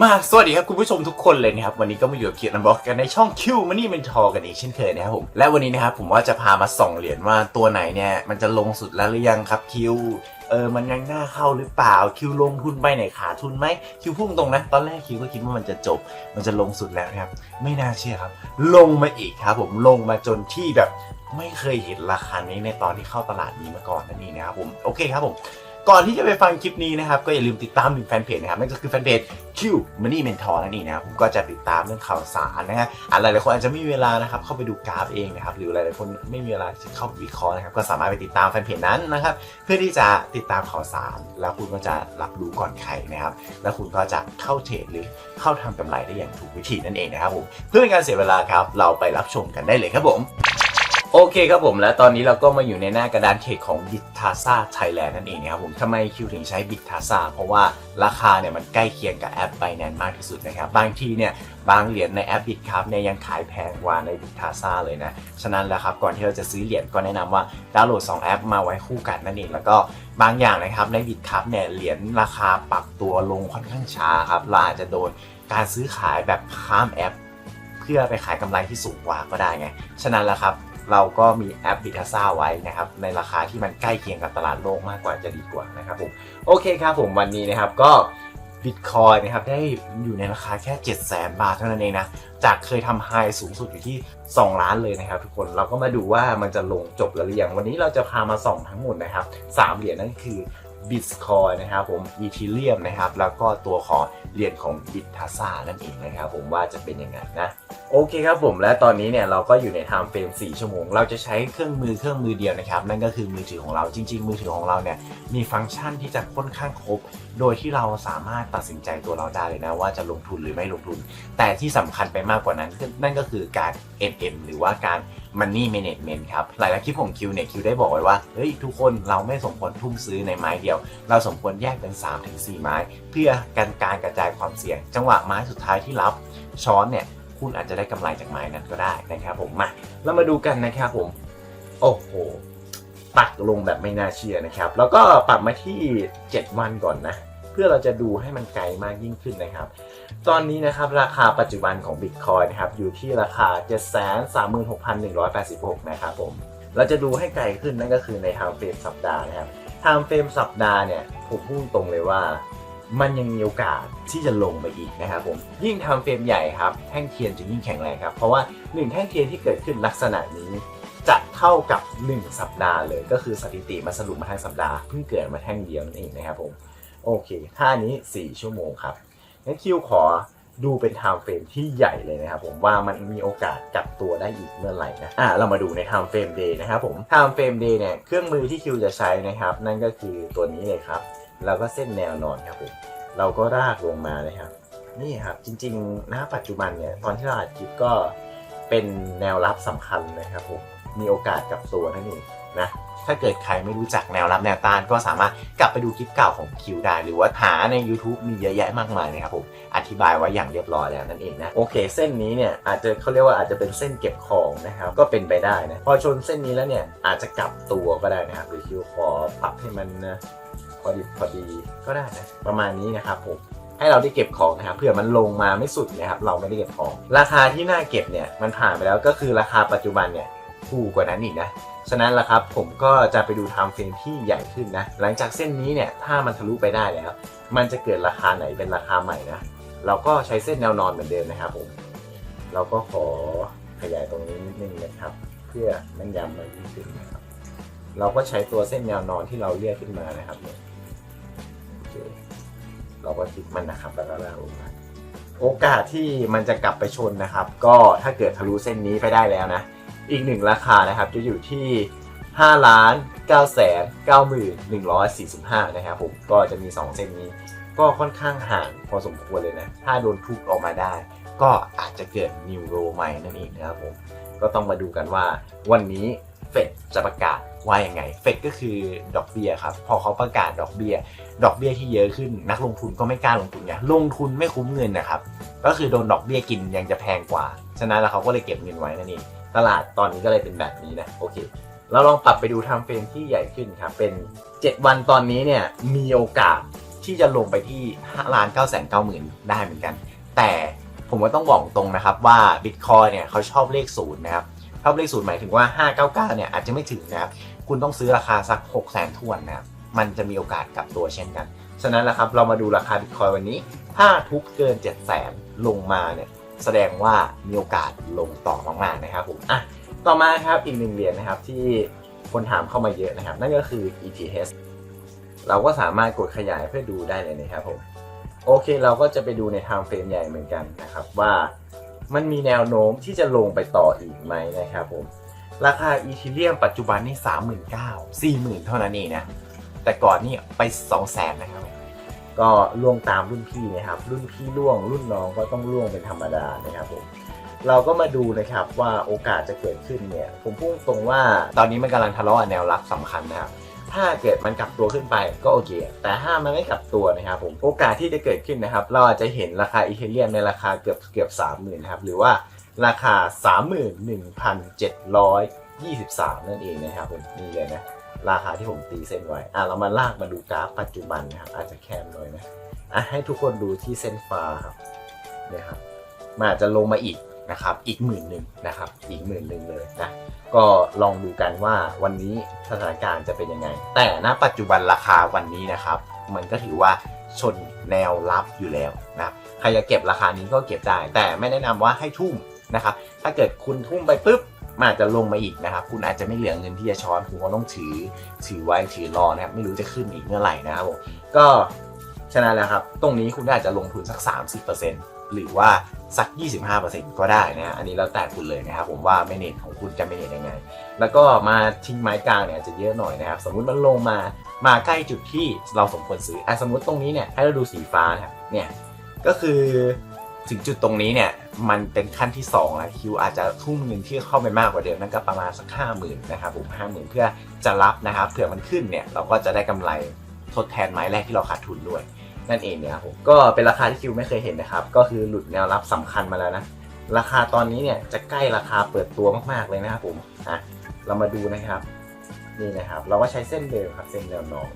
มาสวัสดีครับคุณผู้ชมทุกคนเลยนะครับ วันนี้ก็มาอยู่กับเกียรตินบอกกันในช่องคิวมันนี่เป็นทอกันอีกเช่นเคยนะครับผมและวันนี้นะครับผมว่าจะพามาส่องเหรียญว่าตัวไหนเนี่ยมันจะลงสุดแล้วหรือยังครับคิวเออมันยังน่าเข้าหรือเปล่าคิวลงทุนไปไหนขาดทุนไหมคิวพุ่งตรงนะ ตอนแรกคิวก็คิดว่ามันจะจบ มันจะลงสุดแล้วนะครับ ไม่น่าเชื่อครับ ลงมาอีกครับผมลงมาจนที่แบบไม่เคยเห็นราคานี้ในตอนที่เข้าตลาดนี้มาก่อนนั่นเองนะครับผมโอเคครับผม ก่อนที่จะไปฟังคลิปนี้นะครับ ก็อย่าลืมติดตามหนึ่งแฟนเพจนะครับนั่นก็คือแฟนเพจ Q Money Mentor นั่นเองนะครับผมก็จะติดตามเรื่องข่าวสารนะฮะอะหลายๆคนอาจจะไม่มีเวลานะครับเข้าไปดูกราฟเองนะครับหรือหลายๆคนไม่มีเวลาที่เข้าไปวิเคราะห์นะครับก็สามารถไปติดตามแฟนเพจนั้นนะครับเพื่อที่จะติดตามข่าวสาร แล้วคุณก็จะรับรู้ก่อนใครนะครับแล้วคุณก็จะเข้าเทรดหรือเข้าทำกำไรได้อย่างถูกวิธีนั่นเองนะครับผมเพื่อเป็นการเสียเวลาครับเราไปรับชมกันได้เลยครับผม โอเคครับผม และตอนนี้เราก็มาอยู่ในหน้ากระดานเทรดของ b i t t a s a Thailand นั่นเองนะครับผมทำไมคิวถึงใช้ b i t t a s a เพราะว่าราคาเนี่ยมันใกล้เคียงกับแอป Binance มากที่สุดนะครับ บางทีเนี่ยบางเหรียญในแอป Bitcap เนี่ยยังขายแพงกว่าใน b i t t a s a เลยนะ ฉะนั้นแล้วครับก่อนที่เราจะซื้อเหรียญก็แนะนำว่าดาวน์โหลด 2 แอปมาไว้คู่กันนั่นเองแล้วก็บางอย่างนะครับใน Bitcap เนี่ยเหรียญราคาปรับตัวลงค่อนข้างช้าครับเราอาจจะโดนการซื้อขายแบบข้ามแอป เพื่อไปขายกำไรที่สูงกว่าก็ได้ไงฉะนั้นแล้วครับ เราก็มีแอปบิทาซ่าไว้นะครับ ในราคาที่มันใกล้เคียงกับตลาดโลกมากกว่าจะดีกว่านะครับผมโอเคครับผมวันนี้นะครับก็บิตคอยนะครับได้อยู่ในราคาแค่ 7 0 0 0 0 บาทเท่านั้นเองนะ จากเคยทำไฮสูงสุดอยู่ที่ 2 ล้านเลยนะครับทุกคนเราก็มาดูว่ามันจะลงจบแล้วหรือยังวันนี้เราจะพามาส่องทั้งหมดนะครับ 3 เหรียญนั่นคือ Bitcoin นะครับผม Ethereum นะครับ แล้วก็ตัวของเหรียญของ b i t t a s a นั่นเองนะครับผมว่าจะเป็นยังไงนะ โอเคครับผม และตอนนี้เนี่ยเราก็อยู่ในไทม์เฟรม4ชั่วโมง เราจะใช้เครื่องมือเครื่องมือเดียวนะครับ นั่นก็คือมือถือของเราจริง ๆ มือถือของเราเนี่ยมีฟังก์ชันที่จะค่อนข้างครบ โดยที่เราสามารถตัดสินใจตัวเราได้เลยนะ ว่าจะลงทุนหรือไม่ลงทุน แต่ที่สำคัญไปมากกว่านั้นนั่นก็คือการ MM หรือว่าการ Money Management ครับ หลายๆคลิปของคิวเนี่ยคิวได้บอกไว้ว่า เฮ้ย ทุกคนเราไม่สมควรทุ่มซื้อในไม้เดียว เราสมควรแยกเป็น 3-4 ไม้ เพื่อกันการกระจายความเสี่ยง จังหวะไม้สุดท้ายที่รับช้อนเนี่ยคุณอาจจะได้กำไรจากไม้นั้นก็ได้นะครับผมมาเรามาดูกันนะครับผม โอ้โหปักลงแบบไม่น่าเชื่อนะครับ แล้วก็ปรับมาที่ 7 วันก่อนนะ เพื่อเราจะดูให้มันไกลมากยิ่งขึ้นนะครับ ตอนนี้นะครับราคาปัจจุบันของ Bitcoin นะครับอยู่ที่ราคา 736,186 นะครับผม เราจะดูให้ไกลขึ้นนั่นก็คือใน time frame สัปดาห์นะครับ time frame สัปดาห์เนี่ยผมพูดตรงเลยว่ามันยังมีโอกาสที่จะลงไปอีกนะครับผมยิ่งทำเฟรมใหญ่ครับแท่งเทียนจะยิ่งแข็งแรงครับ เพราะว่า 1 แท่งเทียนที่เกิดขึ้นลักษณะนี้ จะเท่ากับ 1 สัปดาห์เลย ก็คือสถิติมาสรุปมาทางสัปดาห์เพิ่งเกิดมาแท่งเดียวนั่นเองนะครับผม โอเค ท่านี้ 4 ชั่วโมงครับงั้นคิวขอดูเป็นไทม์เฟรมที่ใหญ่เลยนะครับผมว่ามันมีโอกาสกลับตัวได้อีกเมื่อไหร่นะอ่าเรามาดูในไทม์เฟรมเดย์นะครับผมไทม์เฟรมเดย์เนี่ยเครื่องมือที่คิวจะใช้นะครับ นั่นก็คือตัวนี้เลยครับ แล้วก็เส้นแนวนอนครับผมเราก็รากลงมาเลยครับนี่ครับจริงๆณปัจจุบันเนี่ยตอนที่เราอัดคลิปก็เป็นแนวรับสำคัญนะครับผมมีโอกาสกลับตัวนั่นเองนะ ถ้าเกิดใครไม่รู้จักแนวรับแนวต้านก็สามารถกลับไปดูคลิปเก่าของคิวได้ หรือว่าหาใน YouTube มีเยอะแยะมากมายนะครับผมอธิบายไว้อย่างเรียบร้อยแล้วนั่นเองนะโอเค เส้นนี้เนี่ยอาจจะเขาเรียกว่าอาจจะเป็นเส้นเก็บของนะครับก็เป็นไปได้นะพอชนเส้นนี้แล้วเนี่ยอาจจะกลับตัวก็ได้นะครับหรือคิวขอปรับให้มันนะพอดีพอดีก็ได้นะประมาณนี้นะครับผมให้เราได้เก็บของนะครับเผื่อมันลงมาไม่สุดนะครับเราไม่ได้เก็บของ ราคาที่น่าเก็บเนี่ยมันผ่านไปแล้วก็คือราคาปัจจุบันเนี่ยถูกกว่านั้นอีกนะ ฉะนั้นละครับผมก็จะไปดูไทม์เฟรมที่ใหญ่ขึ้นนะ หลังจากเส้นนี้เนี่ยถ้ามันทะลุไปได้แล้ว มันจะเกิดราคาไหนเป็นราคาใหม่นะ เราก็ใช้เส้นแนวนอนเหมือนเดิมนะครับผม เราก็ขอขยายตรงนี้นิดนึงนะครับ เพื่อมันย้ำมากยิ่งขึ้นนะครับ เราก็ใช้ตัวเส้นแนวนอนที่เราเรียกขึ้นมานะครับเนี่ยโอเคเราก็ติดมันนะครับแล้วก็ลากลงมาโอกาสที่มันจะกลับไปชนนะครับ ก็ถ้าเกิดทะลุเส้นนี้ไปได้แล้วนะ อีกหนึ่งราคานะครับจะอยู่ที่5ล้าน9แสน9หมื่น145นะครับผมก็จะมี 2 เส้นนี้ ก็ค่อนข้างห่างพอสมควรเลยนะ ถ้าโดนทุบออกมาได้ ก็อาจจะเกิดนิวโรใหม่นั่นเองนะครับผมก็ต้องมาดูกันว่าวันนี้เฟดจะประกาศว่ายังไง เฟดก็คือดอกเบี้ยครับ พอเขาประกาศดอกเบี้ย ดอกเบี้ยที่เยอะขึ้น นักลงทุนก็ไม่กล้าลงทุนไงลงทุนไม่คุ้มเงินนะครับ ก็คือโดนดอกเบี้ยกินยังจะแพงกว่า ฉะนั้นแล้วเขาก็เลยเก็บเงินไว้นั่นเอง ตลาดตอนนี้ก็เลยเป็นแบบนี้นะโอเคเราลองปรับไปดูทม์เฟรมที่ใหญ่ขึ้นครับเป็น 7 วันตอนนี้เนี่ยมีโอกาสที่จะลงไปที่5ล้าน9แสน9หมื่นได้เหมือนกัน แต่ผมก็ต้องบอกตรงนะครับว่า Bitcoin เนี่ยเขาชอบเลขศูนย์นะครับชอบเลขศูนย์หมายถึงว่า 599 เนี่ยอาจจะไม่ถึงนะครับคุณต้องซื้อราคาสัก 6 0แสนทวนนะครับมันจะมีโอกาสกลับตัวเช่นกัน ฉะนั้นแหละครับเรามาดูราคา Bitcoin วันนี้ ถ้าทุกเกิน 7 0 0แสนลงมาเนี่ย แสดงว่ามีโอกาสลงต่อมากๆนะครับผมอะต่อมาครับอีกหนึ่งเหรียญนะครับที่คนถามเข้ามาเยอะนะครับ นั่นก็คือ ETH เราก็สามารถกดขยายเพื่อดูได้เลยนะครับผมโอเคเราก็จะไปดูใน time frame ใหญ่เหมือนกันนะครับว่ามันมีแนวโน้มที่จะลงไปต่ออีกไหมนะครับผมราคาอีทีเรียมปัจจุบันนี่สามหมื่นเก้าสี่หมื่นเท่านั้นเองนะแต่ก่อนนี่ไปสองแสนนะครับ ก็ล่วงตามรุ่นพี่นะครับ รุ่นพี่ล่วง รุ่นน้องก็ต้องล่วงเป็นธรรมดานะครับผมเราก็มาดูนะครับว่าโอกาสจะเกิดขึ้นเนี่ย ผมพูดตรงว่าตอนนี้มันกำลังทะเลาะกับแนวรับสำคัญนะครับถ้าเกิดมันกลับตัวขึ้นไปก็โอเค แต่ถ้ามันไม่กลับตัวนะครับผมโอกาสที่จะเกิดขึ้นนะครับ เราอาจจะเห็นราคาอีเทเรียมในราคาเกือบเกือบสามหมื่นครับหรือว่าราคา 31,723 นั่นเองนะครับผมนี่เลยนะ ราคาที่ผมตีเส้นไว้อะเรามาลากมาดูกราฟปัจจุบันนะครับ อาจจะแคบหน่อยนะอะให้ทุกคนดูที่เส้นฟ้าครับเนี่ยครับมันอาจจะลงมาอีกนะครับ อีกหมื่นหนึ่งนะครับ อีกหมื่นหนึ่งเลยนะก็ลองดูกันว่าวันนี้สถานการณ์จะเป็นยังไง แต่ณปัจจุบันราคาวันนี้นะครับ มันก็ถือว่าชนแนวรับอยู่แล้วนะใครจะเก็บราคานี้ก็เก็บได้ แต่ไม่แนะนำว่าให้ทุ่มนะครับ ถ้าเกิดคุณทุ่มไปปุ๊บ มันอาจจะลงมาอีกนะครับ คุณอาจจะไม่เหลือเงินที่จะช้อนคุณก็ต้องถือถือไว้ถือรอนะครับไม่รู้จะขึ้นอีกเมื่อไหร่นะครับผมก็ฉะนั้นแล้วครับตรงนี้คุณอาจจะลงทุนสัก 30%หรือว่าสัก 25%ก็ได้นะอันนี้แล้วแต่คุณเลยนะครับผมว่าเมเนจของคุณจะเมเนจยังไง แล้วก็มาทิ้งไม้กลางเนี่ยจะเยอะหน่อยนะครับ สมมุติมันลงมามาใกล้จุดที่เราสมควรซื้ออะสมมุติตรงนี้เนี่ยให้เราดูสีฟ้านะครับเนี่ยก็คือถึงจุดตรงนี้เนี่ย มันเป็นขั้นที่2แล้วคิวอาจจะทุ่มเงินที่เข้าไปมากกว่าเดิมนั่นก็ประมาณสักห้าหมื่นนะครับผมห้าหมื่นเพื่อจะรับนะครับเผื่อมันขึ้นเนี่ยเราก็จะได้กำไรทดแทนไม้แรกที่เราขาดทุนด้วยนั่นเองเนี่ยครับผมก็เป็นราคาที่คิวไม่เคยเห็นนะครับ ก็คือหลุดแนวรับสำคัญมาแล้วนะราคาตอนนี้เนี่ยจะใกล้ราคาเปิดตัวมากๆเลยนะครับผมอะเรามาดูนะครับนี่นะครับ เราก็ใช้เส้นเดิมครับเส้นแนวนอน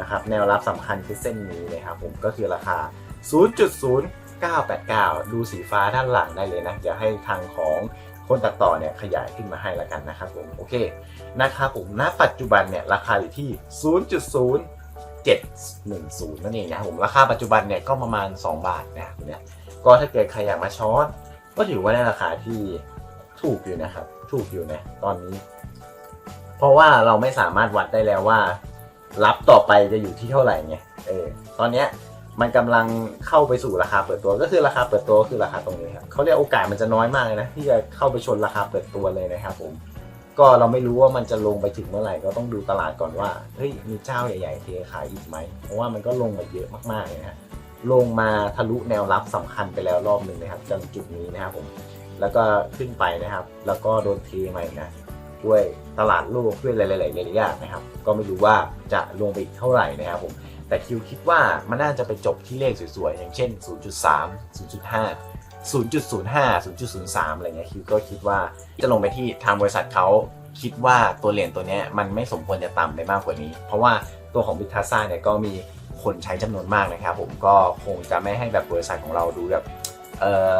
นะครับ แนวรับสำคัญคือเส้นนี้นะครับผมก็คือราคา 989 ดูสีฟ้าด้านหลังได้เลยนะเดี๋ยวให้ทางของคนตัดต่อเนี่ยขยายขึ้นมาให้ละกันนะครับผมโอเคนะครับผมณปัจจุบันเนี่ยราคาอยู่ที่ 0.0710 นั่นเองนะครับผมราคาปัจจุบันเนี่ยก็ประมาณ 2 บาทนะครับเนี่ยก็ถ้าเกิดใครอยากมาช็อตก็ถือว่าได้ราคาที่ถูกอยู่นะครับ ถูกอยู่นะตอนนี้ เพราะว่าเราไม่สามารถวัดได้แล้วว่า รับต่อไปจะอยู่ที่เท่าไหร่ไงเออตอนเนี้ย มันกำลังเข้าไปสู่ราคาเปิดตัวก็คือราคาเปิดตัวก็คือราคาตรงนี้ครับเขาเรียกโอกาสมันจะน้อยมากเลยนะที่จะเข้าไปชนราคาเปิดตัวเลยนะครับผมก็เราไม่รู้ว่ามันจะลงไปถึงเมื่อไหร่ก็ต้องดูตลาดก่อนว่าเฮ้ยมีเจ้าใหญ่ๆเทขายอีกไหมเพราะว่ามันก็ลงมาเยอะมากๆเลยนะฮะลงมาทะลุแนวรับสำคัญไปแล้วรอบหนึ่งนะครับจนจุดนี้นะครับผมแล้วก็ขึ้นไปนะครับ แล้วก็โดนเทใหม่นะด้วยตลาดโลกด้วยหลายๆหลายๆอย่างนะครับ ก็ไม่รู้ว่าจะลงไปอีกเท่าไหร่นะครับผม แต่คิวคิดว่ามันน่าจะไปจบที่เลขสวยๆ อย่างเช่น 0.3 0.5 0.05 0.03 อะไรเงี้ยคิวก็คิดว่าจะลงไปที่ทางบริษัทเขาคิดว่าตัวเหรียญตัวเนี้ยมันไม่สมควรจะต่ำไปมากกว่านี้ เพราะว่าตัวของบิทาซ่าเนี่ยก็มีคนใช้จำนวนมากนะครับผมก็คงจะไม่ให้แบบบริษัทของเราดูแบบเออ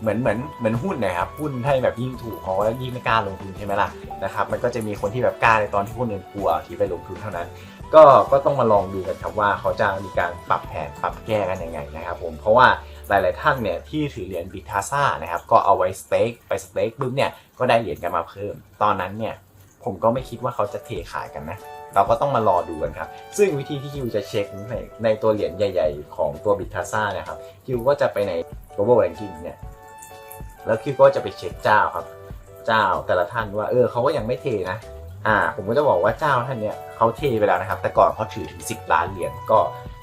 เหมือนเหมือนเหมือนหุ้นนะครับหุ้นให้แบบยิ่งถูกเขาก็ยิ่งไม่กล้าลงทุนใช่ไหมล่ะนะครับมันก็จะมีคนที่แบบกล้าในตอนที่คนอื่นกลัวที่ไปลงทุนเท่านั้น ก็ก็ต้องมาลองดูกันครับว่าเขาจะมีการปรับแผนปรับแก้กันยังไงนะครับผมเพราะว่าหลาย ๆ ท่านเนี่ยที่ถือเหรียญบิทาซ่านะครับก็เอาไว้สเต็กไปสเต็กปุ๊บเนี่ยก็ได้เหรียญกันมาเพิ่ม ตอนนั้นเนี่ยผมก็ไม่คิดว่าเขาจะเทขายกันนะเราก็ต้องมารอดูกันครับ ซึ่งวิธีที่คิวจะเช็คในในตัวเหรียญใหญ่ ๆ ของตัวบิทาซ่านะครับคิวก็จะไปใน global ranking เนี่ยแล้วคิวก็จะไปเช็คเจ้าครับ เจ้าแต่ละท่านว่าเออเขาก็ยังไม่เทนะ อ่าผมก็จะบอกว่าเจ้าท่านเนี้ยเขาเทไปแล้วนะครับ แต่ก่อนเขาถือถึง 10 ล้านเหรียญก็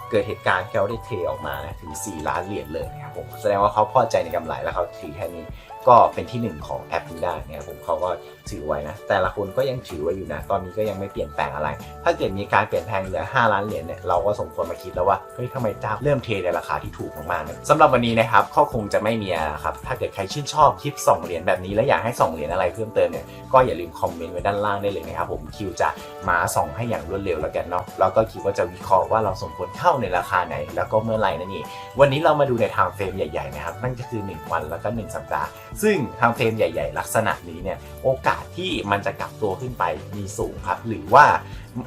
เกิดเหตุการณ์เขาได้เทออกมานะถึง 4 ล้านเหรียญเลยนะครับผมแสดงว่าเขาพอใจในกำไรแล้วเขาถือแค่นี้ก็เป็นที่หนึ่งของแอปนี้ได้นะครับผมเขาก็ ถือไว้นะ แต่ละคนก็ยังถือไว้อยู่นะ ตอนนี้ก็ยังไม่เปลี่ยนแปลงอะไร ถ้าเกิดมีการเปลี่ยนแปลงเหลือ 5 ล้านเหรียญเนี่ย เราก็สมควรมาคิดแล้วว่าเฮ้ยทำไมเจ้าเริ่มเทในราคาที่ถูกมากๆเนี่ยสำหรับวันนี้นะครับก็คงจะไม่มีอะไรครับ ถ้าเกิดใครชื่นชอบคลิปส่องเหรียญแบบนี้และอยากให้ส่องเหรียญอะไรเพิ่มเติมเนี่ย ก็อย่าลืมคอมเมนต์ไว้ด้านล่างได้เลยนะครับผมคิวจะมาส่องให้อย่างรวดเร็วแล้วกันเนาะ แล้วก็คิวก็จะวิเคราะห์ว่าเราสมควรเข้าในราคาไหน แล้วก็เมื่อไหร่นั่นเองวันนี้เรามาดูในทางเฟรมใหญ่ๆนะครับนั่นก็คือ 1 วันแล้วก็ 1 สัปดาห์ ซึ่งทางเฟรมใหญ่ ๆ ลักษณะนี้เนี่ยโอกาสที่มันจะกลับตัวขึ้นไปมีสูงครับหรือว่า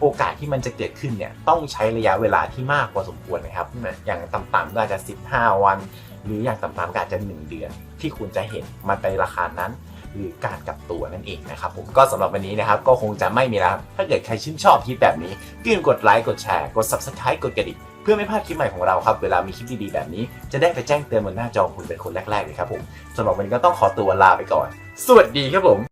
โอกาสที่มันจะเกิดขึ้นเนี่ยต้องใช้ระยะเวลาที่มากกว่าสมควรนะครับอย่างต่ำๆก็อาจจะ 15 วัน หรืออย่างต่ำๆก็อาจจะ 1 เดือน ที่คุณจะเห็นมันไปราคานั้น หรือการกลับตัวนั่นเองนะครับผมก็สำหรับวันนี้นะครับก็คงจะไม่มีแล้วถ้าเกิดใครชื่นชอบคลิปแบบนี้อย่าลืมกดไลค์กดแชร์กด subscribe กดกระดิ่งเพื่อไม่พลาดคลิปใหม่ของเราครับ เวลามีคลิปดีๆแบบนี้ จะได้ไปแจ้งเตือนบนหน้าจอคุณเป็นคนแรกๆเลยครับผมสำหรับวันนี้ก็ต้องขอตัวลาไปก่อน สวัสดีครับผม